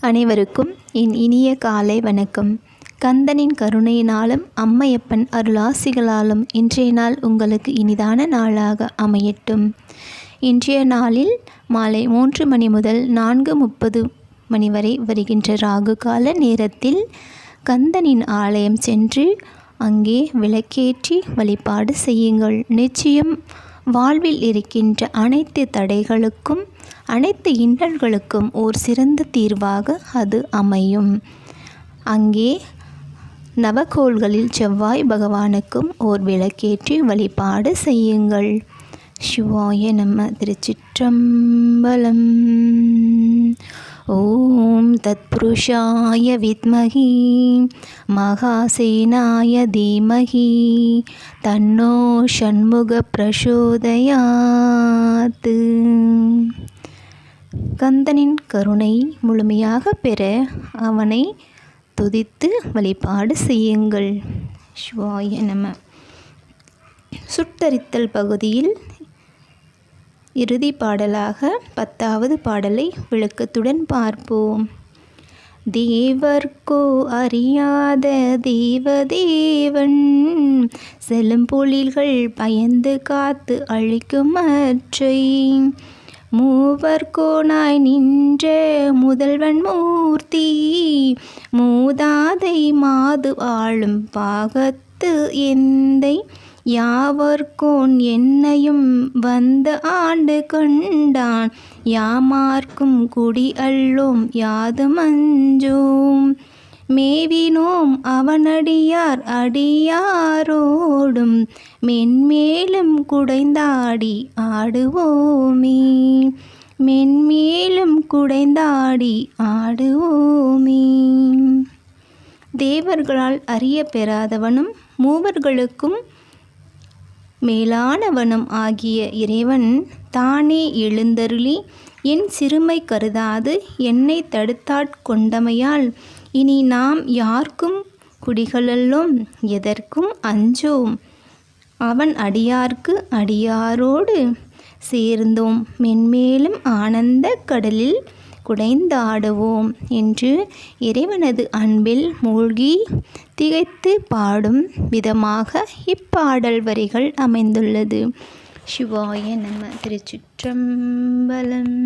அனைவருக்கும் என் இனிய காலை வணக்கம். கந்தனின் கருணையினாலும் அம்மையப்பன் அருளாசிகளாலும் இன்றைய நாள் உங்களுக்கு இனிதான நாளாக அமையட்டும். இன்றைய நாளில் மாலை மூன்று மணி முதல் நான்கு முப்பது மணி வரை வருகின்ற ராகு கால நேரத்தில் கந்தனின் ஆலயம் சென்று அங்கே விளக்கேற்றி வழிபாடு செய்யுங்கள். நிச்சயம் வாழ்வில் இருக்கின்ற அனைத்து தடைகளுக்கும் அனைத்து இன்னல்களுக்கும் ஓர் சிறந்த தீர்வாக அது அமையும். அங்கே நவகோள்களில் செவ்வாய் பகவானுக்கும் ஓர் விளக்கேற்றி வழிபாடு செய்யுங்கள். சிவாய நம்ம திருச்சிற்றம்பலம். ஓம் தத்புருஷாய வித்மகி மகாசேனாய தீமகி தன்னோ ஷண்முக பிரசோதயாத்து கந்தனின் கருணை முழுமையாக பெற அவனை துதித்து வழிபாடு செய்யுங்கள். சிவாய நம. சுட்டரித்தல் பகுதியில் இறுதி பாடலாக பத்தாவது பாடலை விளக்கத்துடன் பார்ப்போம். தேவர்க்கோ அறியாத தேவதேவன் செழும்பொழில்கள் பயந்து காத்து அழிக்கும் அற்றை. மூவர்கோனாய் நின்ற முதல்வன் மூர்த்தி மூதாதை மாது ஆளும் பாகத்து எந்தை. யாவர்கோன் என்னையும் வந்த ஆண்டு கொண்டான். யாமார்க்கும் குடி அள்ளோம் யாது மஞ்சோம். மேவினோம் அவனடியார் அடியாரோடும். மென்மேலும் குடைந்தாடி ஆடுவோமே. மென்மேலும் குடைந்தாடி ஆடுவோமே. தேவர்களால் அறிய பெறாதவனும் மூவர்களுக்கும் மேலானவனும் ஆகிய இறைவன் தானே எழுந்தருளி என் சிறுமை கருதாது என்னை தடுத்தாட்கொண்டமையால் இனி நாம் யாருக்கும் குடிகளல்லோம் எதற்கும் அஞ்சோம். அவன் அடியார்க்கு அடியாரோடு சேர்ந்தோம். மென்மேலும் ஆனந்த கடலில் குடைந்தாடுவோம் என்று இறைவனது அன்பில் மூழ்கி திகைத்து பாடும் விதமாக இப்பாடல் வரிகள் அமைந்துள்ளது. சிவாய நம திருச்சிற்றம்பலம்.